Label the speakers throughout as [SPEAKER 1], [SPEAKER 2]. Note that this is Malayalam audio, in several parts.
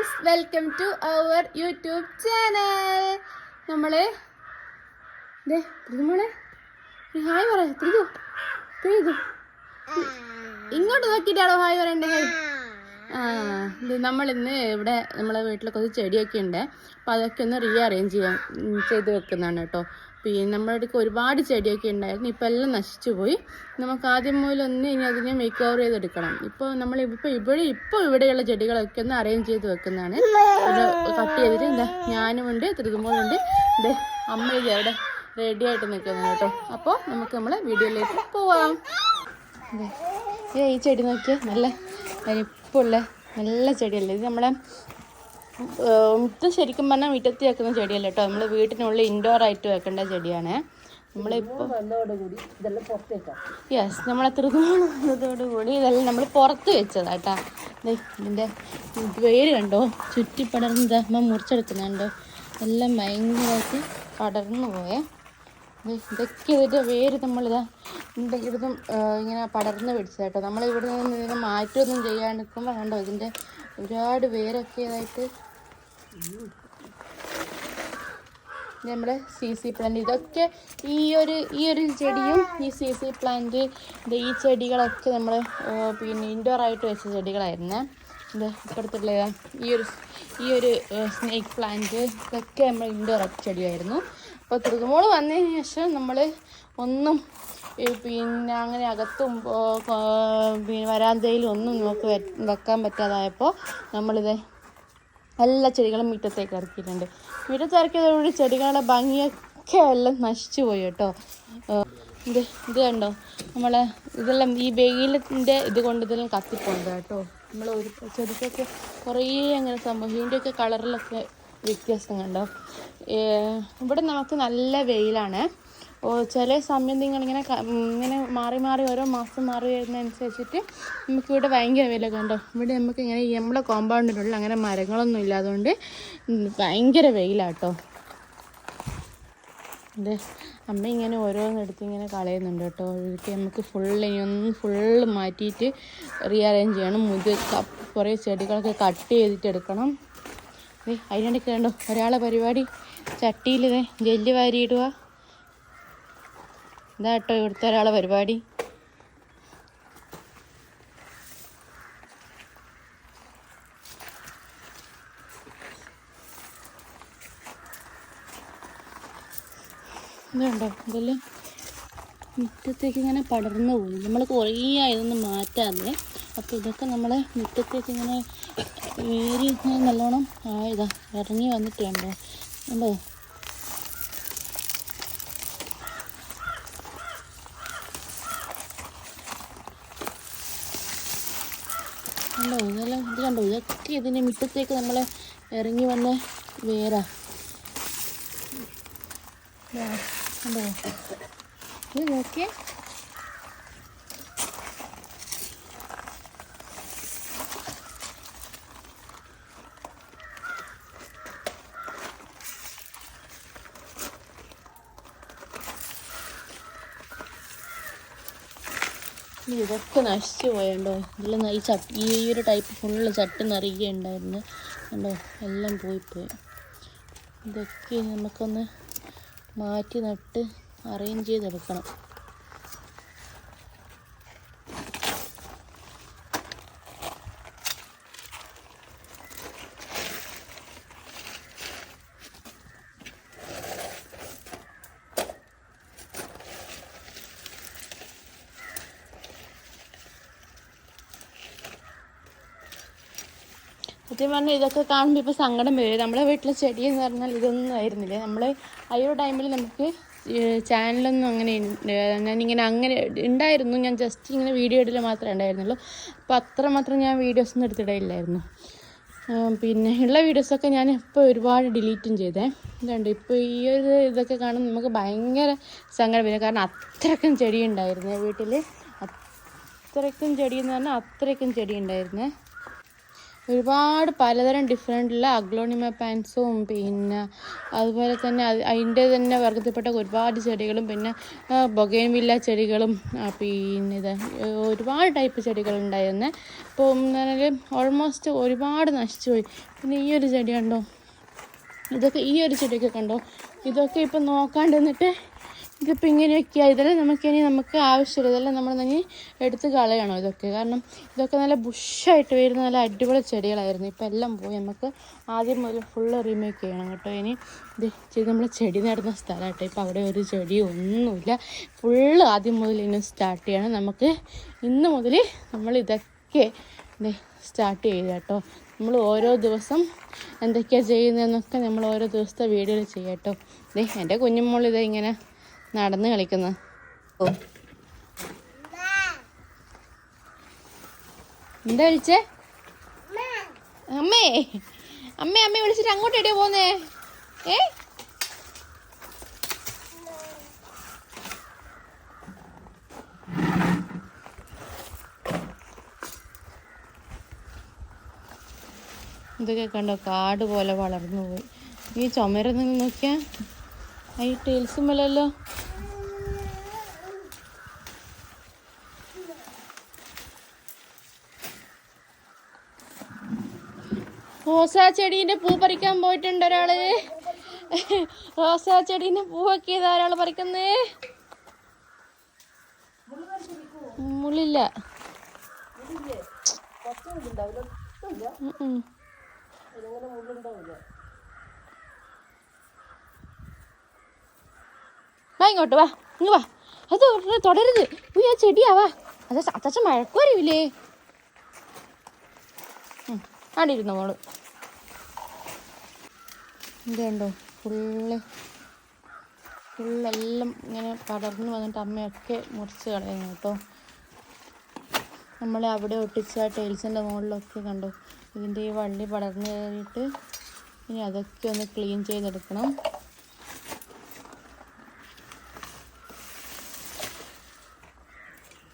[SPEAKER 1] Friends welcome to our YouTube channel നമ്മൾ മോളെ? ഹായ് പറ ഇങ്ങോട്ട് നോക്കിയിട്ടാണോ ഹായ് പറയണ്ടേ? ഹായ് നമ്മളിന്ന് ഇവിടെ നമ്മളെ വീട്ടിൽ കുറച്ച് ചെടിയൊക്കെ ഉണ്ട്. അപ്പോൾ അതൊക്കെ ഒന്ന് റീ അറേഞ്ച് ചെയ്യാം ചെയ്ത് വെക്കുന്നതാണ് കേട്ടോ. പിന്നെ നമ്മുടെ അടുക്ക് ഒരുപാട് ചെടിയൊക്കെ ഉണ്ടായിരുന്നു. ഇപ്പം എല്ലാം നശിച്ചു പോയി. നമുക്ക് ആദ്യം മുതലൊന്ന് ഇനി അതിനെ മേക്ക് ഓവർ ചെയ്തെടുക്കണം. ഇപ്പോൾ നമ്മൾ ഇപ്പോൾ ഇവിടെ ഇപ്പോൾ ഇവിടെയുള്ള ചെടികളൊക്കെ ഒന്ന് അറേഞ്ച് ചെയ്ത് വെക്കുന്നതാണ്. കട്ട് ചെയ്തിട്ട് എന്താ ഞാനുമുണ്ട് തൃതുമ്പോഴുണ്ട് ഇത് അമ്മ ഇത് അവിടെ റെഡി ആയിട്ട് നിൽക്കുന്നത് കേട്ടോ. അപ്പോൾ നമുക്ക് നമ്മളെ വീഡിയോയിലേക്ക് പോവാം. ഈ ചെടി നോക്കിയാൽ നല്ല വലിപ്പമുള്ള നല്ല ചെടിയല്ലേ? ഇത് നമ്മളെ മുറ്റം ശരിക്കും പറഞ്ഞാൽ മുറ്റത്ത് വെക്കുന്ന ചെടിയല്ല കേട്ടോ. നമ്മൾ വീട്ടിനുള്ളിൽ ഇൻഡോർ ആയിട്ട് വെക്കേണ്ട ചെടിയാണ്. നമ്മളിപ്പോൾ യെസ് നമ്മളെ എത്രത്തോളം വന്നതോടുകൂടി ഇതെല്ലാം നമ്മൾ പുറത്ത് വെച്ചതാട്ടാ ഇതിന്റെ വേര് കണ്ടോ? ചുറ്റി പടർന്നത് അമ്മ മുറിച്ചെടുക്കുന്നുണ്ടോ. എല്ലാം ഭയങ്കരമായിട്ട് പടർന്നു പോയേ. ഇതൊക്കെ ഇതിന്റെ വേര് നമ്മളിതാ എന്തെങ്കിലും ഇങ്ങനെ പടർന്ന് പിടിച്ചത് കേട്ടോ. നമ്മൾ ഇവിടെ നിന്ന് ഇതിനെ മാറ്റമൊന്നും ചെയ്യാൻ നിൽക്കുമ്പോൾ കണ്ടോ ഇതിന്റെ ഒരുപാട് വേരൊക്കെ ഇതായിട്ട് നമ്മുടെ സി സി പ്ലാന്റ് ഇതൊക്കെ ഈ ഒരു ഈ ഒരു ചെടിയും ഈ സി സി പ്ലാന്റ് ഈ ചെടികളൊക്കെ നമ്മൾ പിന്നെ ഇൻഡോർ ആയിട്ട് വെച്ച ചെടികളായിരുന്നു. ഇത് ഇപ്പുറത്തുള്ള ഈ ഒരു ഈ ഒരു സ്നേക്ക് പ്ലാന്റ് ഇതൊക്കെ നമ്മൾ ഇൻഡോർ ചെടിയായിരുന്നു. അപ്പോൾ തൃതുമോൾ വന്നതിന് ശേഷം നമ്മൾ ഒന്നും പിന്നെ അങ്ങനെ അകത്തും പിന്നെ വരാന്തയിലും ഒന്നും നമുക്ക് വെക്കാൻ പറ്റാതായപ്പോൾ നമ്മളിത് എല്ലാ ചെടികളും മുറ്റത്തേക്ക് ഇറക്കിയിട്ടുണ്ട്. മുറ്റത്ത് ഇറക്കിയതോടുകൂടി ചെടികളുടെ ഭംഗിയൊക്കെ എല്ലാം നശിച്ചു പോയി കേട്ടോ. ഇത് ഇത് കണ്ടോ? നമ്മളെ ഇതെല്ലാം ഈ വെയിലിന്റെ ഇത് കൊണ്ട് ഇതെല്ലാം കത്തിപ്പോണ്ട് കേട്ടോ. നമ്മൾ ഒരു ചെടിക്കൊക്കെ കുറേ അങ്ങനെ സംഭവം. ഇതിന്റെയൊക്കെ കളറിലൊക്കെ വ്യത്യാസം കണ്ടോ? ഇവിടെ നമുക്ക് നല്ല വെയിലാണ്. ചില സമയം നിങ്ങളിങ്ങനെ ഇങ്ങനെ മാറി മാറി ഓരോ മാസം മാറി വരുന്നതനുസരിച്ചിട്ട് നമുക്കിവിടെ ഭയങ്കര വില കണ്ടോ? ഇവിടെ നമുക്ക് ഇങ്ങനെ നമ്മളെ കോമ്പൗണ്ടിനുള്ള അങ്ങനെ മരങ്ങളൊന്നും ഇല്ലാതുകൊണ്ട് ഭയങ്കര വെയിലാട്ടോ. അതെ അമ്മ ഇങ്ങനെ ഓരോന്നെടുത്ത് ഇങ്ങനെ കളയുന്നുണ്ട് കേട്ടോ. ഇതൊക്കെ നമുക്ക് ഫുള്ള് ഇനിയൊന്ന് ഫുള്ള് മാറ്റിയിട്ട് റീഅറേഞ്ച് ചെയ്യണം. മുത് കുറേ ചെടികളൊക്കെ കട്ട് ചെയ്തിട്ട് എടുക്കണം. അതിനിടയ്ക്ക് കണ്ടോ? ഒരാളെ പരിപാടി. ചട്ടിയിൽ ജെല്ല് വാരിയിടുക. ഇതാ കേട്ടോ ഇവിടുത്തെ ഒരാളെ പരിപാടി. ഇതുണ്ടോ ഇതെല്ലാം മുറ്റത്തേക്ക് ഇങ്ങനെ പടർന്നു പോകും നമ്മൾ കുറേ ആയതൊന്ന് മാറ്റാതെ അപ്പോൾ ഇതൊക്കെ നമ്മളെ മുറ്റത്തേക്ക് ഇങ്ങനെ ഇങ്ങനെ നല്ലോണം ആയതാ ഇറങ്ങി വന്നിട്ടുണ്ടോ. ഉണ്ടോ കണ്ടോ ഇതെല്ലാം ഇത് കണ്ടോ ഇതൊക്കെ ഇതിന്റെ മുറ്റത്തേക്ക് നമ്മൾ ഇറങ്ങി വന്ന വേരാ ഓക്കെ ഇതൊക്കെ നശിച്ചു പോയണ്ടോ? ഇതിൽ ഈ ചട്ടി ഈ ഒരു ടൈപ്പ് ഫുള്ള് ചട്ടി നിറയുകയുണ്ടായിരുന്നു കണ്ടോ? എല്ലാം പോയിപ്പോയി. ഇതൊക്കെ നമുക്കൊന്ന് മാറ്റി നട്ട് അറേഞ്ച് ചെയ്തെടുക്കണം. സത്യം പറഞ്ഞാൽ ഇതൊക്കെ കാണുമ്പോൾ ഇപ്പോൾ സങ്കടം വരും. നമ്മുടെ വീട്ടിലെ ചെടി എന്ന് പറഞ്ഞാൽ ഇതൊന്നും ആയിരുന്നില്ല. നമ്മൾ ആ ഒരു ടൈമിൽ നമുക്ക് ചാനലൊന്നും അങ്ങനെ. ഞാനിങ്ങനെ അങ്ങനെ ഉണ്ടായിരുന്നു ഞാൻ ജസ്റ്റ് ഇങ്ങനെ വീഡിയോ ഇടൽ മാത്രമേ ഉണ്ടായിരുന്നുള്ളൂ അപ്പോൾ അത്രമാത്രം ഞാൻ വീഡിയോസ് ഒന്നും എടുത്തിടയില്ലായിരുന്നു പിന്നെ ഉള്ള വീഡിയോസൊക്കെ ഞാൻ ഇപ്പോൾ ഒരുപാട് ഡിലീറ്റും ചെയ്തേ. ഇതുണ്ട്. ഇപ്പോൾ ഈ ഒരു ഇതൊക്കെ കാണുമ്പോൾ നമുക്ക് ഭയങ്കര സങ്കടം വരും. കാരണം അത്രയ്ക്കും ചെടി ഉണ്ടായിരുന്നു വീട്ടിൽ അത്രയ്ക്കും ചെടി എന്ന് പറഞ്ഞാൽ അത്രയ്ക്കും ചെടി ഉണ്ടായിരുന്നേ ഒരുപാട് പലതരം ഡിഫറെന്റ് ഉള്ള അഗ്ലോണിമ പാൻസും പിന്നെ അതുപോലെ തന്നെ അത് അതിന്റെ തന്നെ വർഗത്തിൽപ്പെട്ട ഒരുപാട് ചെടികളും പിന്നെ ബൊഗേൻവില്ല ചെടികളും പിന്നെ ഇത് ഒരുപാട് ടൈപ്പ് ചെടികളുണ്ടായിരുന്നു അപ്പോൾ എന്ന് പറഞ്ഞാൽ ഓൾമോസ്റ്റ് ഒരുപാട് നശിച്ചുപോയി പിന്നെ ഈ ഒരു ചെടി കണ്ടോ? ഇതൊക്കെ ഈ ഒരു ചെടിയൊക്കെ കണ്ടോ? ഇതൊക്കെ ഇപ്പം നോക്കാണ്ട് നിന്നിട്ട് ഇതിപ്പോൾ ഇങ്ങനെയൊക്കെയാണ് ഇതെല്ലാം നമുക്കിനി നമുക്ക് ആവശ്യമില്ല. ഇതെല്ലാം നമ്മൾ ഇനി എടുത്ത് കളയണം ഇതൊക്കെ. കാരണം ഇതൊക്കെ നല്ല ബുഷായിട്ട് വരുന്ന നല്ല അടിപൊളി ചെടികളായിരുന്നു. ഇപ്പം എല്ലാം പോയി. നമുക്ക് ആദ്യം മുതൽ ഫുള്ള് റീമേക്ക് ചെയ്യണം കേട്ടോ. ഇനി ഇത് ചെയ്ത് നമ്മൾ ചെടി നടുന്ന സ്ഥലമായിട്ട് ഇപ്പം അവിടെ ഒരു ചെടി ഒന്നുമില്ല. ഫുള്ള് ആദ്യം മുതൽ ഇനി സ്റ്റാർട്ട് ചെയ്യണം. നമുക്ക് ഇന്ന് മുതൽ നമ്മൾ ഇതൊക്കെ സ്റ്റാർട്ട് ചെയ്ത് കേട്ടോ. നമ്മൾ ഓരോ ദിവസം എന്തൊക്കെയാണ് ചെയ്യുന്നതെന്നൊക്കെ നമ്മൾ ഓരോ ദിവസത്തെ വീഡിയോയിൽ ചെയ്യാം കേട്ടോ. എന്റെ കുഞ്ഞുമോൾ ഇതാ ഇങ്ങനെ നടന്ന് കളിക്കുന്നു. ഓ. എന്താ വിളിച്ചേ? അമ്മേ. അമ്മേ അമ്മ വിളിച്ചിട്ട് അങ്ങോട്ട് എവിടെയാ പോന്നേ? ഏ? ഇതൊക്കെ കണ്ടോ? കാട് പോലെ വളർന്നു പോയി. ഈ ചുമരന്ന് നോക്കിയാ ഈ ടൈൽസ് മേലല്ലോ. റോസാ ചെടീന്റെ പൂ പറിക്കാൻ പോയിട്ടുണ്ട് ഒരാൾ. റോസാ ചെടീന്റെ പൂവൊക്കെ ഇതാ ഒരാൾ പറിക്കുന്നേ. മുള്ളില്ല. ഉം വാ ഇങ്ങോട്ട് വാ ഇങ്ങ് വാ. അത് തുടരുത്. ഉയ്യ ചെടിയാ വാ. അത് അത്തച്ഛ മഴക്കുവരില്ലേ അവിടെ ഇരുന്നു മോൾ. ഇത് കണ്ടോ ഫുള്ള് ഫുള്ളെല്ലാം ഇങ്ങനെ പടർന്നു വന്നിട്ട് അമ്മയൊക്കെ മുറിച്ച് കളയുന്നു കേട്ടോ. നമ്മളെ അവിടെ ഒട്ടിച്ച ടൈൽസിന്റെ മുകളിലൊക്കെ കണ്ടു? ഇതിന്റെ ഈ വള്ളി പടർന്നു കയറിയിട്ട് ഇനി അതൊക്കെ ഒന്ന് ക്ലീൻ ചെയ്തെടുക്കണം.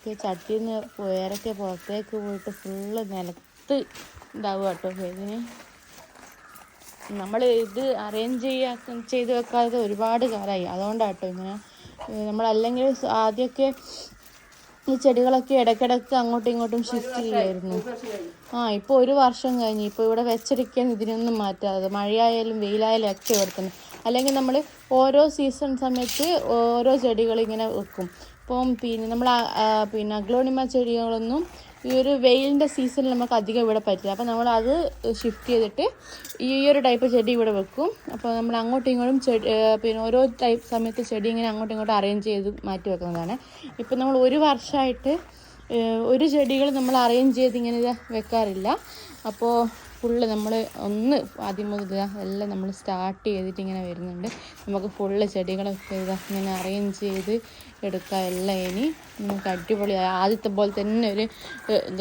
[SPEAKER 1] ഈ ചട്ടിയിൽ നിന്ന് വേരൊക്കെ പുറത്തേക്ക് പോയിട്ട് ഫുള്ള് നിലത്ത് ഇതാവുക കേട്ടോ ഇതിന് നമ്മൾ ഇത് അറേഞ്ച് ചെയ്യാ ചെയ്ത് വെക്കാതെ ഒരുപാട് കാലമായി അതുകൊണ്ടാണ് കേട്ടോ ഇങ്ങനെ നമ്മളല്ലെങ്കിൽ ആദ്യമൊക്കെ ഈ ചെടികളൊക്കെ ഇടയ്ക്കിടയ്ക്ക് അങ്ങോട്ടും ഇങ്ങോട്ടും ഷിഫ്റ്റ് ചെയ്യായിരുന്നു ആ ഇപ്പോൾ ഒരു വർഷം കഴിഞ്ഞ്. ഇപ്പോൾ ഇവിടെ വെച്ചിരിക്കാൻ ഇതിനൊന്നും മാറ്റാതെ മഴയായാലും വെയിലായാലും ഒക്കെ ഇവിടെ തന്നെ അല്ലെങ്കിൽ നമ്മൾ ഓരോ സീസൺ സമയത്ത് ഓരോ ചെടികൾ ഇങ്ങനെ വെക്കും. ഇപ്പം പിന്നെ നമ്മൾ പിന്നെ അഗ്ലോണിമ ചെടികളൊന്നും ഈ ഒരു വെയിലിന്റെ സീസണിൽ നമുക്ക് അധികം ഇവിടെ പറ്റില്ല. അപ്പോൾ നമ്മൾ അത് ഷിഫ്റ്റ് ചെയ്തിട്ട് ഈ ഒരു ടൈപ്പ് ചെടി ഇവിടെ വെക്കും. അപ്പോൾ നമ്മൾ അങ്ങോട്ടും ഇങ്ങോട്ടും ചെടി പിന്നെ ഓരോ ടൈപ്പ് സമയത്ത് ചെടി ഇങ്ങനെ അങ്ങോട്ടും ഇങ്ങോട്ടും അറേഞ്ച് ചെയ്ത് മാറ്റി വെക്കുന്നതാണ്. ഇപ്പം നമ്മൾ ഒരു വർഷമായിട്ട് ഒരു ചെടികൾ നമ്മൾ അറേഞ്ച് ചെയ്ത് ഇങ്ങനെ വെക്കാറില്ല. അപ്പോൾ ഫുള്ള് നമ്മൾ ഒന്ന് ആദ്യം മുതൽ എല്ലാം നമ്മൾ സ്റ്റാർട്ട് ചെയ്തിട്ട് ഇങ്ങനെ വരുന്നുണ്ട്. നമുക്ക് ഫുള്ള് ചെടികളൊക്കെ ഇങ്ങനെ അറേഞ്ച് ചെയ്ത് എടുക്കാം എല്ലാം ഇനി. നമുക്ക് അടിപൊളി. ആദ്യത്തെ പോലെ തന്നെ ഒരു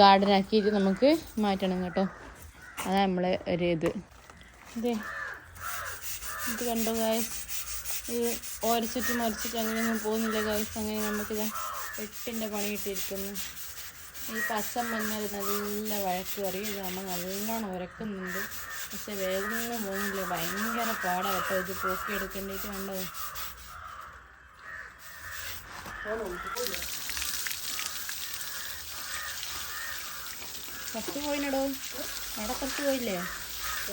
[SPEAKER 1] ഗാർഡൻ ആക്കിയിട്ട് നമുക്ക് മാറ്റണം കേട്ടോ. അതാണ് നമ്മളെ ഒരു ഇത്. അതെ ഇത് കണ്ടോ ഗായ്സ് ഇത് ഓരച്ചിട്ടും ഒരച്ചിട്ടും അങ്ങനെയൊന്നും പോകുന്നില്ല ഗായ്സ് അങ്ങനെ നമുക്കിത് എട്ടിന്റെ പണി കിട്ടിയിരിക്കുന്നു. ഈ പച്ച മഞ്ഞൾ നല്ല വഴക്ക് പറയും. ഇത് നമ്മൾ നല്ലോണം ഉരക്കുന്നുണ്ട്. പക്ഷെ വേഗമൊന്നും പോകുന്നില്ല. ഭയങ്കര പാടാണ് കേട്ടോ ഇത് പോക്കി എടുക്കേണ്ടിട്ട് കണ്ടോ? ഫസ്റ്റ് പോയിനടോ? അവിടെ ഫസ്റ്റ് പോയില്ലേ?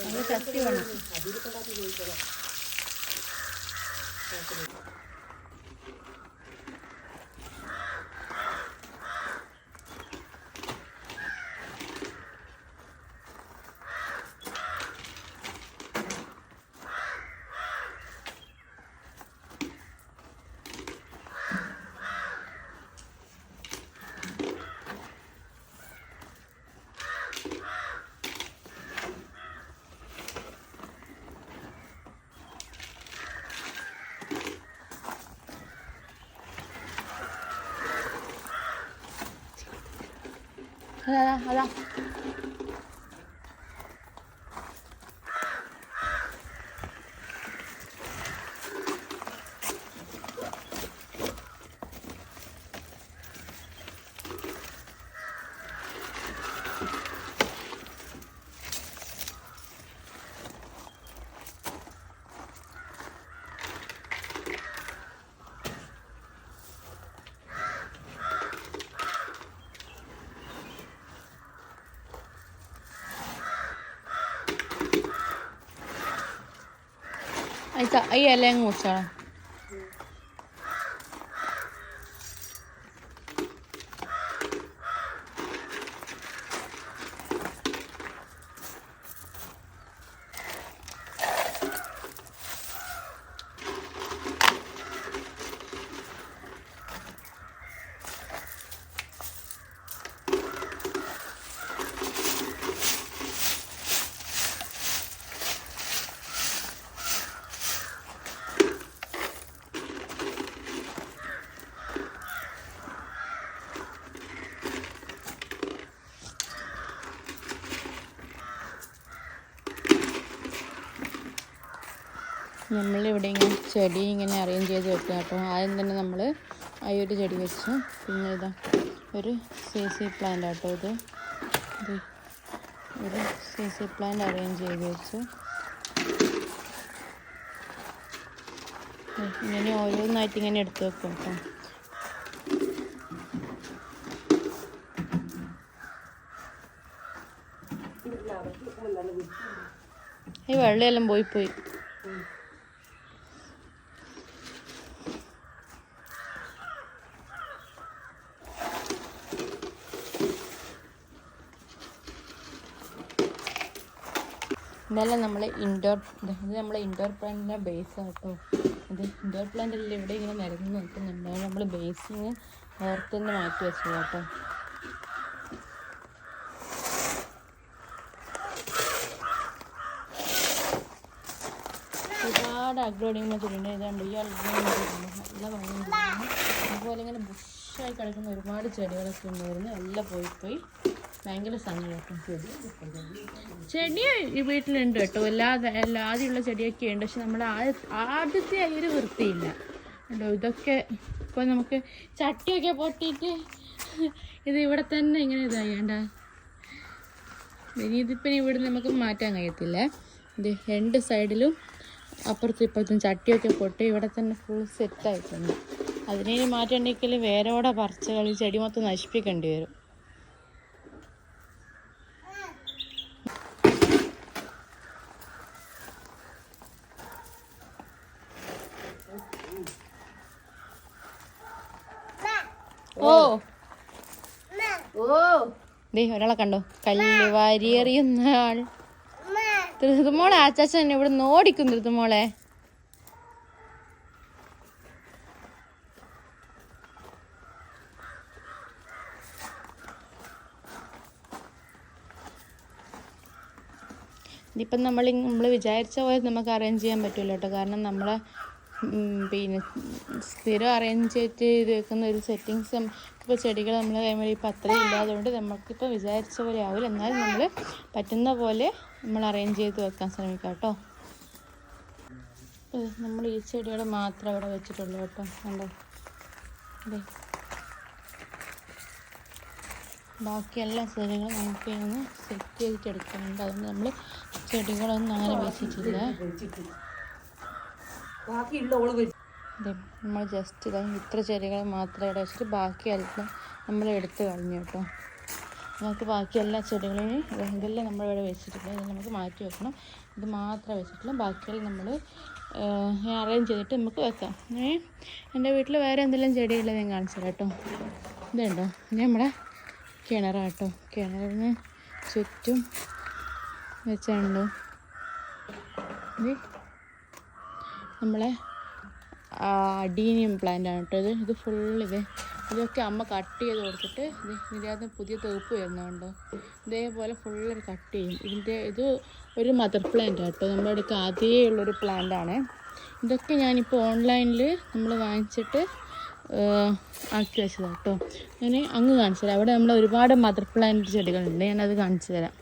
[SPEAKER 1] അത് ശക്തി വേണം. അതാ അതാ ഈ ത- ഈ ഇല അങ്ങ് മുറിച്ചോളാം നമ്മളിവിടെ ഇങ്ങനെ ചെടി ഇങ്ങനെ അറേഞ്ച് ചെയ്ത് വെക്കുക കേട്ടോ. ആദ്യം തന്നെ നമ്മൾ ആ ഒരു ചെടി വെച്ചു. പിന്നെ ഇതാ ഒരു സി സി പ്ലാന്റ് ആട്ടോ ഇത്. ഒരു സി സി പ്ലാന്റ് അറേഞ്ച് ചെയ്ത് വെച്ചു. ഇങ്ങനെ ഓരോന്നായിട്ട് ഇങ്ങനെ എടുത്ത് വെക്കും കേട്ടോ. ഈ വെള്ളമെല്ലാം പോയി പോയി. ഇതെല്ലാം നമ്മൾ ഇൻഡോർ ഇത് നമ്മൾ ഇൻഡോർ പ്ലാന്റിന്റെ ബേസ് കേട്ടോ ഇത് ഇൻഡോർ പ്ലാന്റ് അല്ല ഇവിടെ ഇങ്ങനെ നിരന്ന് നിൽക്കുന്നുണ്ട്. നമ്മൾ ബേസിങ് ഓർത്തുനിന്ന് മാറ്റി വെച്ചത് കേട്ടോ ഒരുപാട് അഗ്രോഡിങ് ചെടിയുണ്ട് അതുപോലെ ഇങ്ങനെ ബുഷായി കിടക്കുന്ന ഒരുപാട് ചെടികളൊക്കെ ഉണ്ടായിരുന്നു. എല്ലാം പോയി പോയി. ഭയങ്കര ചെടി ഈ വീട്ടിലുണ്ട് കേട്ടോ. എല്ലാതെ എല്ലാ ആദ്യമുള്ള ചെടിയൊക്കെ ഉണ്ട്. പക്ഷെ നമ്മുടെ ആദ്യ- ആദ്യത്തെ അതിന് വൃത്തിയില്ല. കേട്ടോ ഇതൊക്കെ ഇപ്പോൾ നമുക്ക് ചട്ടിയൊക്കെ പൊട്ടിയിട്ട് ഇത് ഇവിടെ തന്നെ ഇങ്ങനെ ഇതായണ്ട. ഇനി ഇതിപ്പം ഇവിടെ നമുക്ക് മാറ്റാൻ കഴിയത്തില്ല. ഇത് രണ്ട് സൈഡിലും അപ്പുറത്ത് ഇപ്പുറത്തും ചട്ടിയൊക്കെ പൊട്ടി ഇവിടെ തന്നെ ഫുൾ സെറ്റ് ആയിട്ടുണ്ട്. അതിനെ മാറ്റണ്ടെങ്കിൽ വേരോടെ പറിച്ച് കളി ചെടി മൊത്തം നശിപ്പിക്കേണ്ടി വരും ഓ ദേ ഒരാളെ കണ്ടോ? കല്ല് വാരിയെറിയുന്ന ആൾ ഋതുമോളെ ആച്ചാച്ചൻ ഇവിടെ ഓടിക്കും തൃതുമോളെ ഇതിപ്പം നമ്മൾ നമ്മൾ വിചാരിച്ച പോലെ നമുക്ക് അറേഞ്ച് ചെയ്യാൻ പറ്റുമല്ലോ കേട്ടോ. കാരണം നമ്മളെ പിന്നെ സ്ഥിരം അറേഞ്ച് ചെയ്ത് വെക്കുന്ന ഒരു സെറ്റിങ്സ് ഇപ്പോൾ ചെടികൾ നമ്മൾ കൈമേൽ ഇപ്പം അത്രയും ഇല്ലാത്തതുകൊണ്ട് നമുക്കിപ്പോൾ വിചാരിച്ച പോലെ ആവില്ല എന്നാലും നമ്മൾ പറ്റുന്ന പോലെ നമ്മൾ അറേഞ്ച് ചെയ്ത് വെക്കാൻ ശ്രമിക്കാം കേട്ടോ. നമ്മൾ ഈ ചെടികൾ മാത്രം അവിടെ വെച്ചിട്ടുള്ളൂ കേട്ടോ. കണ്ടോ? അതെ ബാക്കി എല്ലാ ചെടികളും നമുക്ക് ഒന്ന് സെറ്റ് ചെയ്തിട്ട് എടുക്കുന്നുണ്ട് അതുകൊണ്ട് നമ്മൾ ചെടികളൊന്നും അങ്ങനെ വെച്ചിട്ടില്ല.
[SPEAKER 2] ബാക്കിയുള്ള ഓൾ വെച്ചു.
[SPEAKER 1] നമ്മൾ ജസ്റ്റ് ഇതാ ഇത്ര ചെടികൾ മാത്രം ഇവിടെ വെച്ചിട്ട് ബാക്കി എല്ലാം നമ്മൾ എടുത്ത് കളഞ്ഞു കേട്ടോ. നമുക്ക് ബാക്കി എല്ലാ ചെടികളും ഇതാ നമ്മൾ ഇവിടെ വെച്ചിട്ടില്ല. ഇത് നമുക്ക് മാറ്റി വെക്കണം. ഇത് മാത്രമേ വെച്ചിട്ടുള്ളൂ. ബാക്കിയെല്ലാം നമ്മൾ അറേഞ്ച് ചെയ്തിട്ട് നമുക്ക് വെക്കാം. ഏ എന്റെ വീട്ടിൽ വേറെ എന്തെല്ലാം ചെടിയുള്ളത് ഞാൻ കാണിച്ചു കേട്ടോ. ഇതുണ്ടോ ഇത് നമ്മുടെ കിണറാട്ടോ കിണറിന് ചുറ്റും വെച്ചുണ്ടോ ഇത് നമ്മളെ അഡീനിയം പ്ലാന്റ് ആണ് കേട്ടോ ഇത്. ഇത് ഫുൾ ഇത്. ഇതൊക്കെ അമ്മ കട്ട് ചെയ്ത് കൊടുത്തിട്ട് ഇത് ഇതിനകത്ത് പുതിയ തേപ്പ് വരുന്നുണ്ടോ. ഇതേപോലെ ഫുള്ള് കട്ട് ചെയ്യും. ഇതിന്റെ ഇത് ഒരു മദർ പ്ലാന്റ് കേട്ടോ. നമ്മുടെ അടുത്ത് ആദ്യമേ ഉള്ളൊരു പ്ലാന്റ് ആണ്. ഇതൊക്കെ ഞാനിപ്പോൾ ഓൺലൈനിൽ നമ്മൾ വാങ്ങിച്ചിട്ട് ആക്കി വെച്ചതാണ് കേട്ടോ. ഞാൻ അങ്ങ് കാണിച്ചു തരാം. അവിടെ നമ്മൾ ഒരുപാട് മദർ പ്ലാന്റ് ചെടികളുണ്ട്. ഞാനത് കാണിച്ചു തരാം.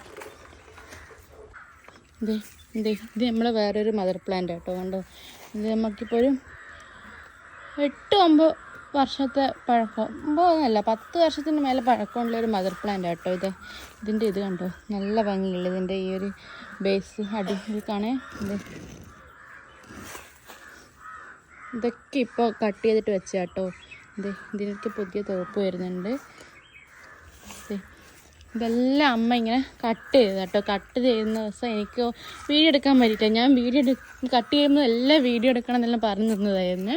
[SPEAKER 1] ഇത് ഇത് ഇത് നമ്മളെ വേറൊരു മദർ പ്ലാന്റ് കേട്ടോ. കണ്ടോ? ഇത് നമുക്കിപ്പോൾ ഒരു എട്ട് ഒമ്പത് വർഷത്തെ പഴക്കം. ഒമ്പതൊന്നല്ല പത്ത് വർഷത്തിന് മേലെ പഴക്കമുള്ള ഒരു മദർ പ്ലാന്റ് കേട്ടോ ഇത്. ഇതിന്റെ ഇത് കണ്ടോ? നല്ല ഭംഗിയുള്ള ഇതിന്റെ ഈ ഒരു ബേസ് അടി കാണേ. ഇത് ഇതൊക്കെ ഇപ്പോൾ കട്ട് ചെയ്തിട്ട് വെച്ചാട്ടോ. ഇത് ഇതിനൊക്കെ പുതിയ തോപ്പ് വരുന്നുണ്ട്. ഇതെല്ലാം അമ്മ ഇങ്ങനെ കട്ട് ചെയ്ത് കേട്ടോ കട്ട് ചെയ്യുന്ന ദിവസം എനിക്ക് വീഡിയോ എടുക്കാൻ പറ്റിയില്ല ഞാൻ വീഡിയോ എടു കട്ട് ചെയ്യുമ്പോൾ എല്ലാം വീഡിയോ എടുക്കണം എന്നെല്ലാം പറഞ്ഞു തന്നതായിരുന്നു.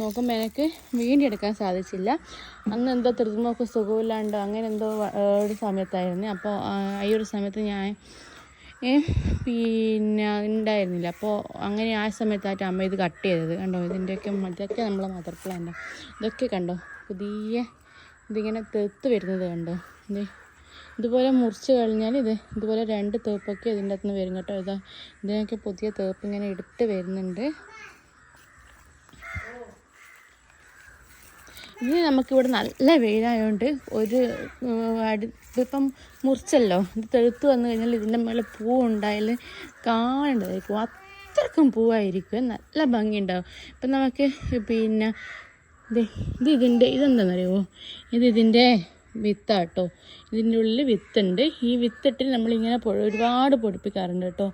[SPEAKER 1] നോക്കുമ്പോൾ എനിക്ക് വീഡിയോ എടുക്കാൻ സാധിച്ചില്ല. അന്ന് എന്തോ തൃതുമൊക്കെ സുഖമില്ലാണ്ടോ അങ്ങനെ എന്തോ ഒരു സമയത്തായിരുന്നു. അപ്പോൾ ഈ ഒരു സമയത്ത് ഞാൻ പിന്നെ ഉണ്ടായിരുന്നില്ല. അപ്പോൾ അങ്ങനെ ആ സമയത്തായിട്ട് അമ്മ ഇത് കട്ട് ചെയ്തത്. കണ്ടോ? ഇതിന്റെയൊക്കെ ഇതൊക്കെ നമ്മളെ മദർ പ്ലാന്റ് ഇതൊക്കെ കണ്ടോ? പുതിയ ഇതിങ്ങനെ തെത്ത് വരുന്നത് കണ്ടോ? ഇത് ഇതുപോലെ മുറിച്ച് കഴിഞ്ഞാൽ ഇത് ഇതുപോലെ രണ്ട് തേപ്പൊക്കെ ഇതിന്റെ അകത്ത് നിന്ന് വരും കേട്ടോ. ഇതാ ഇതിനൊക്കെ പുതിയ തേപ്പ് ഇങ്ങനെ എടുത്ത് വരുന്നുണ്ട്. ഇനി നമുക്കിവിടെ നല്ല വെയിലായതുകൊണ്ട് ഒരു അടി ഇതിപ്പം മുറിച്ചല്ലോ. ഇത് തെളുത്ത് വന്നു കഴിഞ്ഞാൽ ഇതിന്റെ മേലെ പൂ ഉണ്ടായാൽ കാണേണ്ടതായിരിക്കും. അത്രക്കും പൂവായിരിക്കും. നല്ല ഭംഗിയുണ്ടാവും. ഇപ്പം നമുക്ക് പിന്നെ ഇത് ഇത് ഇതിന്റെ ഇതെന്താണെന്നറിയുമോ ഇത് ഇതിന്റെ വിത്താട്ടോ. ഇതിന്റെ ഉള്ളിൽ വിത്തുണ്ട്. ഈ വിത്തിട്ട് നമ്മളിങ്ങനെ ഒരുപാട് പൊടിപ്പിക്കാറുണ്ട് കേട്ടോ.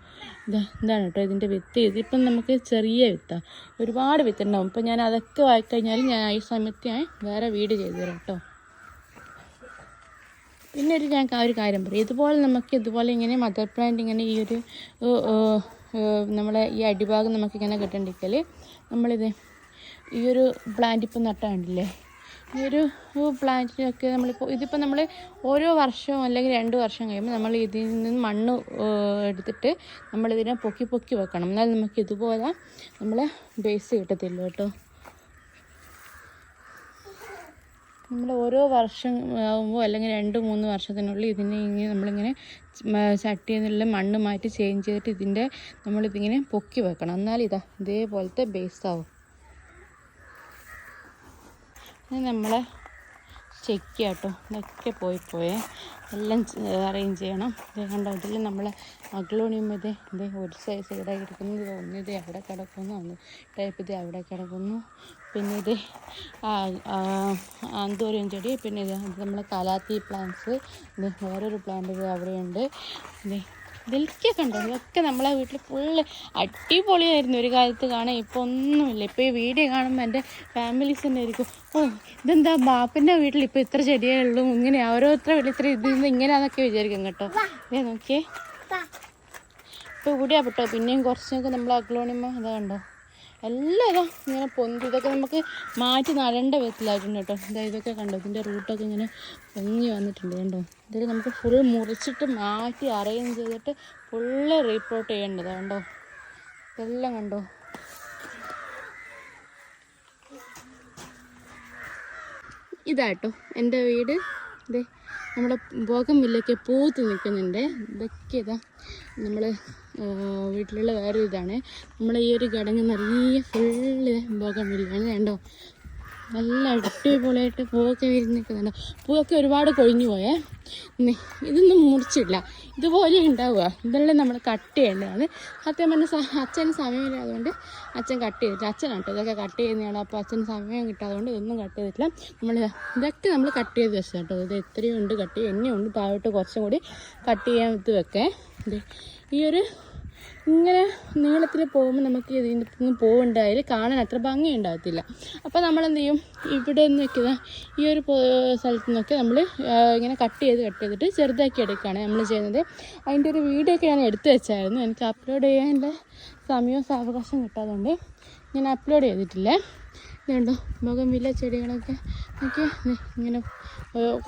[SPEAKER 1] ഇതാ ഇതാണ് കേട്ടോ ഇതിന്റെ വിത്ത്. ഇതിപ്പം നമുക്ക് ചെറിയ വിത്താണ് ഒരുപാട് വിത്തുണ്ടാവും. ഇപ്പം ഞാൻ അതൊക്കെ വായിക്കഴിഞ്ഞാൽ ഞാൻ ഈ സമയത്ത് ഞാൻ വേറെ വീട് ചെയ്തു തരാം കേട്ടോ. പിന്നെ ഒരു ഞാൻ ഒരു കാര്യം പറയും. ഇതുപോലെ നമുക്ക് ഇതുപോലെ ഇങ്ങനെ മദർ പ്ലാന്റ് ഇങ്ങനെ ഈ ഒരു നമ്മളെ ഈ അടിഭാഗം നമുക്കിങ്ങനെ ഇങ്ങനെ കിട്ടണ്ടിരിക്കൽ നമ്മളിത് ഈ ഒരു പ്ലാന്റ് ഇപ്പം നട്ടാണ്ടില്ലേ? ഈ ഒരു പ്ലാന്റിനൊക്കെ നമ്മളിപ്പോൾ ഇതിപ്പോൾ നമ്മൾ ഓരോ വർഷവും അല്ലെങ്കിൽ രണ്ട് വർഷം കഴിയുമ്പോൾ നമ്മൾ ഇതിൽ നിന്ന് മണ്ണ് എടുത്തിട്ട് നമ്മളിതിനെ പൊക്കി പൊക്കി വെക്കണം. എന്നാൽ നമുക്ക് ഇതുപോലെ നമ്മൾ ബേസ് കിട്ടത്തില്ല കേട്ടോ. നമ്മൾ ഓരോ വർഷം ആകുമ്പോൾ അല്ലെങ്കിൽ രണ്ട് മൂന്ന് വർഷത്തിനുള്ളിൽ ഇതിനെ ഇങ്ങനെ നമ്മളിങ്ങനെ ചട്ടിയിൽ നിന്നുള്ള മണ്ണ് മാറ്റി ചേഞ്ച് ചെയ്തിട്ട് ഇതിന്റെ നമ്മളിതിങ്ങനെ പൊക്കി വെക്കണം. എന്നാൽ ഇതാ ഇതേപോലത്തെ ബേസ് ആവും. ഇത് നമ്മളെ ചെക്ക് കേട്ടോ ഇതൊക്കെ പോയി പോയേ. എല്ലാം അറേഞ്ച് ചെയ്യണം. കണ്ടോ ഇതിൽ നമ്മളെ അഗ്ലോണിയം ഇത് ഒരു സൈസ് ഇവിടെ കിടക്കുന്നു ഒന്ന് ഇത് അവിടെ കിടക്കുന്നു ഒന്ന് ടൈപ്പ് ഇത് അവിടെ കിടക്കുന്നു. പിന്നെ ഇത് അന്തോരിയം ചെടി പിന്നെ ഇത് നമ്മളെ കലാത്തി പ്ലാന്റ്സ് ഇത് വേറൊരു പ്ലാന്റ് ഇത് അവിടെയുണ്ട്. ഇത് ഇതിലൊക്കെ കണ്ടോ. ഇതൊക്കെ നമ്മളെ വീട്ടിൽ ഫുള്ള് അടിപൊളിയായിരുന്നു ഒരു കാലത്ത് കാണാൻ. ഇപ്പോൾ ഒന്നുമില്ല. ഇപ്പോൾ ഈ വീഡിയോ കാണുമ്പോൾ എന്റെ ഫാമിലീസ് തന്നെ ആയിരിക്കും ഓ ഇതെന്താ ബാപ്പിന്റെ വീട്ടിൽ ഇപ്പോൾ ഇത്ര ചെടിയേ ഉള്ളൂ? ഇങ്ങനെ ഓരോരുത്തര വീട്ടിൽ ഇത്ര ഇതിൽ നിന്ന് ഇങ്ങനെയാന്നൊക്കെ വിചാരിക്കും കേട്ടോ. ഇതേ നോക്കിയേ. ഇപ്പോൾ കൂടിയാ പെട്ടോ. പിന്നെയും കുറച്ചൊക്കെ നമ്മൾ അഗ്ലോണിമ ഇതാ കണ്ടോ? എല്ലാം ഇതാ ഇങ്ങനെ പൊന്തി. ഇതൊക്കെ നമുക്ക് മാറ്റി നടേണ്ട വിധത്തിലായിട്ടുണ്ട് കേട്ടോ. ഇതാ ഇതൊക്കെ കണ്ടോ? ഇതിന്റെ റൂട്ടൊക്കെ ഇങ്ങനെ പൊങ്ങി വന്നിട്ടുണ്ട് കണ്ടോ? ഇതിൽ നമുക്ക് ഫുൾ മുറിച്ചിട്ട് മാറ്റി അറേഞ്ച് ചെയ്തിട്ട് ഫുള്ള് റീപ്ലോട്ട് ചെയ്യേണ്ടതാണ് കണ്ടോ? ഇതെല്ലാം കണ്ടോ? ഇതാട്ടോ എന്റെ വീട്. ഇതേ നമ്മുടെ ഭോഗം വില്ലൊക്കെ പൂത്ത് നിൽക്കുന്നുണ്ട്. ഇതൊക്കെ ഇതാ നമ്മൾ വീട്ടിലുള്ള വേറെ ഇതാണ് നമ്മൾ ഈ ഒരു ഘടകം നിറയെ ഫുള്ള് ഭോഗം വില്ലാണ് കണ്ടോ? നല്ല അടിപൊളിയായിട്ട് പൂവൊക്കെ വിരിഞ്ഞ് നിൽക്കുന്നുണ്ട് പൂവൊക്കെ ഒരുപാട് കൊഴിഞ്ഞു പോയേ. ഇതൊന്നും മുറിച്ചില്ല. ഇതുപോലെ ഉണ്ടാവുക. ഇതെല്ലാം നമ്മൾ കട്ട് ചെയ്യേണ്ടതാണ്. സത്യം പറഞ്ഞ അച്ഛന് സമയമില്ല അതുകൊണ്ട് അച്ഛൻ കട്ട് ചെയ്തിട്ടില്ല. അച്ഛനാണ് കേട്ടോ ഇതൊക്കെ കട്ട് ചെയ്യുന്നതാണ്. അപ്പോൾ അച്ഛന് സമയം കിട്ടാതുകൊണ്ട് ഇതൊന്നും കട്ട് ചെയ്തിട്ടില്ല. നമ്മൾ ഇതൊക്കെ നമ്മൾ കട്ട് ചെയ്ത് വെച്ചത് കേട്ടോ. ഇത് എത്രയും ഉണ്ട് കട്ട് ചെയ്യും എന്നെയുണ്ട് താഴോട്ട് കുറച്ചും കൂടി കട്ട് ചെയ്യാൻ ഇത് വെക്കേ. ഇത് ഈ ഒരു ഇങ്ങനെ നീളത്തിൽ പോകുമ്പോൾ നമുക്ക് ഇതിന്റെ നിന്ന് പോകുന്നുണ്ടായാൽ കാണാൻ അത്ര ഭംഗി ഉണ്ടാകത്തില്ല അപ്പോൾ നമ്മൾ എന്ത് ചെയ്യും? ഇവിടെ നിന്നൊക്കെ ഈ ഒരു സ്ഥലത്തു നിന്നൊക്കെ നമ്മൾ ഇങ്ങനെ കട്ട് ചെയ്ത് കട്ട് ചെയ്തിട്ട് ചെറുതാക്കി എടുക്കുകയാണ് നമ്മൾ ചെയ്യുന്നത്. അതിന്റെ ഒരു വീഡിയോ ഒക്കെ ഞാൻ എടുത്തു വെച്ചായിരുന്നു. എനിക്ക് അപ്ലോഡ് ചെയ്യാനുള്ള സമയവും സാവകാശം കിട്ടാതുകൊണ്ട് ഞാൻ അപ്ലോഡ് ചെയ്തിട്ടില്ല. ഇതുണ്ടോ? വില ചെടികളൊക്കെ. ഒക്കെ ഇങ്ങനെ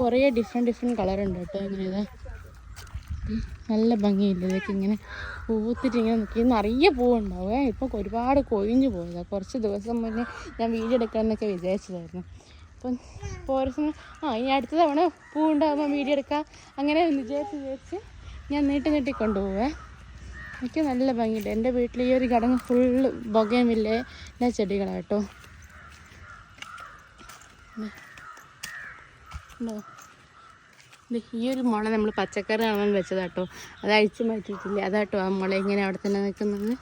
[SPEAKER 1] കുറേ ഡിഫറെന്റ് ഡിഫറെന്റ് കളറുണ്ട് കേട്ടോ. ഇങ്ങനെ ഇതാ. നല്ല ഭംഗിയില്ല ഇതൊക്കെ ഇങ്ങനെ പൂത്തിട്ട് ഇങ്ങനെ നിറയ നിറയെ ഏഹ് ഇപ്പോൾ ഒരുപാട് കൊഴിഞ്ഞു പോയതാണ് കുറച്ച് ദിവസം മുന്നേ ഞാൻ വീഡിയോ എടുക്കാമെന്നൊക്കെ വിചാരിച്ചതായിരുന്നു. അപ്പം ഇപ്പോൾ ഒരു സമയം ആ ഇനി അടുത്ത തവണ പൂവുണ്ടാകുമ്പോൾ വീഡിയോ എടുക്കാം. അങ്ങനെ വിചാരിച്ച് വിചാരിച്ച് ഞാൻ നീട്ടി നീട്ടി കൊണ്ടുപോവേ. എനിക്ക് നല്ല ഭംഗിയുണ്ട്. എന്റെ വീട്ടിൽ ഈ ഒരു ഘടകം ഫുള്ള് ബൊഗയുമില്ലേ എല്ലാ ചെടികളാട്ടോ ഉണ്ടോ? ഈ ഒരു മുള നമ്മൾ പച്ചക്കറി കാണാൻ വെച്ചതാട്ടോ. അത് അഴിച്ചു മാറ്റിയിട്ടില്ല? അതാട്ടോ ആ മുള ഇങ്ങനെ അവിടെ തന്നെ നിൽക്കുന്നത്.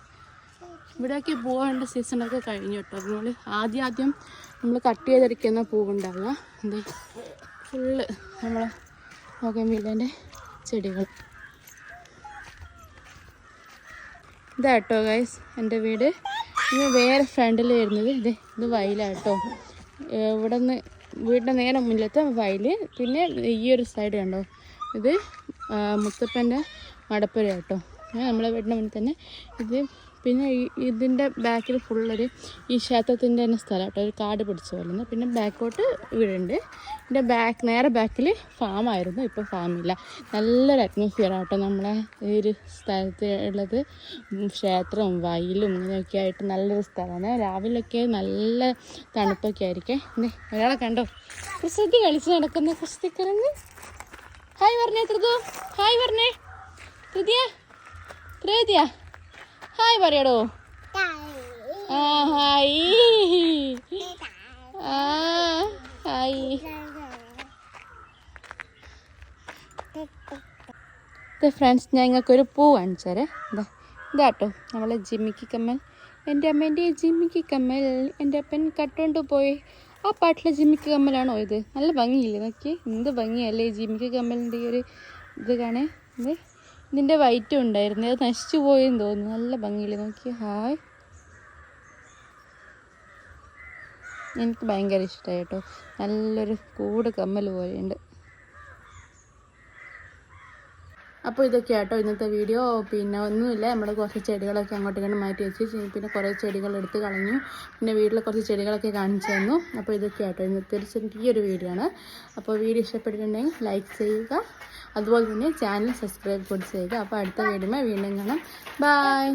[SPEAKER 1] ഇവിടെയൊക്കെ പോകേണ്ട സീസണൊക്കെ കഴിഞ്ഞു കേട്ടോ. നമ്മൾ ആദ്യം ആദ്യം നമ്മൾ കട്ട് ചെയ്തെടുക്കുന്ന പൂവുണ്ടാവുക എന്തേ ഫുള്ള് നമ്മൾ മുഖമില്ലേന്റെ ചെടികൾ ഇതാട്ടോ ഗൈസ് എന്റെ വീട്. ഇത് വേറെ ഫ്രണ്ടിൽ വരുന്നത്. ഇത് ഇത് വയലാട്ടോ. ഇവിടെ നിന്ന് വീടിന്റെ നേരെ മുന്നിലത്തെ വയൽ പിന്നെ ഈ ഒരു സൈഡ് കണ്ടോ? ഇത് മുത്തപ്പന്റെ മടപ്പുര കേട്ടോ. നമ്മളെ വീടിന്റെ മുന്നിൽ തന്നെ. ഇത് പിന്നെ ഈ ഇതിന്റെ ബാക്കിൽ ഫുള്ളൊരു ഈ ക്ഷേത്രത്തിന്റെ തന്നെ സ്ഥലം കേട്ടോ ഒരു കാട് പിടിച്ച പോലെ പിന്നെ ബാക്കോട്ട് വീടുണ്ട്. ഇതിന്റെ ബാക്ക് നേരെ ബാക്കിൽ ഫാമായിരുന്നു ഇപ്പോൾ ഫാമില്ല നല്ലൊരു അറ്റ്മോസ്ഫിയർ ആട്ടോ നമ്മളെ ഈ ഒരു സ്ഥലത്ത് ഉള്ളത്. ക്ഷേത്രവും വയലും ഇങ്ങനെയൊക്കെ ആയിട്ട് നല്ലൊരു സ്ഥലമാണ്. രാവിലെയൊക്കെ നല്ല തണുപ്പൊക്കെ ആയിരിക്കും. ഒരാളെ കണ്ടോ? കുസൃതി കളിച്ച് നടക്കുന്ന കുസ്തിക്കരന്ന് ഹായ് പറഞ്ഞേ ഹായ് പറഞ്ഞേ ത്രിതിയ. ത്രിതിയ. ഹായ് പറയടോ. ആ ഹായ്. ഹായ്. ഫ്രണ്ട്സ് ഞാൻ ഞങ്ങൾക്കൊരു പൂ കാണിച്ചു തരേ ഇതാ ഇതാട്ടോ നമ്മളെ ജിമ്മിക്ക് കമ്മൽ. എന്റെ അമ്മേന്റെ ജിമ്മിക്ക് കമ്മൽ എന്റെ അപ്പൻ കട്ടുകൊണ്ട് പോയി. ആ പാട്ടിലെ ജിമ്മിക്ക് കമ്മലാണോ ഇത്? നല്ല ഭംഗിയില്ലേ നോക്കി എന്ത് ഭംഗിയല്ലേ ജിമ്മിക്ക് കമ്മലിന്റെ ഈ ഒരു ഇത് കാണേ. ഇത് ഇതിന്റെ വൈറ്റും ഉണ്ടായിരുന്നു. അത് നശിച്ചു പോയെന്ന് തോന്നുന്നു. നല്ല ഭംഗിയിൽ നോക്കി ഹായ്. എനിക്ക് ഭയങ്കര ഇഷ്ടമായി കേട്ടോ. നല്ലൊരു കൂട് കമ്മൽ പോലെയുണ്ട്. അപ്പോൾ ഇതൊക്കെ ആട്ടോ ഇന്നത്തെ വീഡിയോ. പിന്നെ ഒന്നുമില്ല നമ്മൾ കുറച്ച് ചെടികളൊക്കെ അങ്ങോട്ട് ഇങ്ങോട്ട് മാറ്റി വെച്ച് പിന്നെ കുറേ ചെടികൾ എടുത്ത് കളഞ്ഞു. പിന്നെ വീട്ടിലെ കുറച്ച് ചെടികളൊക്കെ കാണിച്ചു തന്നു. അപ്പോൾ ഇതൊക്കെ ആട്ടോ ഇന്നത്തെ ഒരു ചെറിയൊരു വീഡിയോ ആണ്. അപ്പോൾ വീഡിയോ ഇഷ്ടപ്പെട്ടിട്ടുണ്ടെങ്കിൽ ലൈക്ക് ചെയ്യുക. അതുപോലെ തന്നെ ചാനൽ സബ്സ്ക്രൈബ് കൂടി ചെയ്യുക. അപ്പോൾ അടുത്ത വീഡിയോ വീണ്ടും കാണാം. ബൈ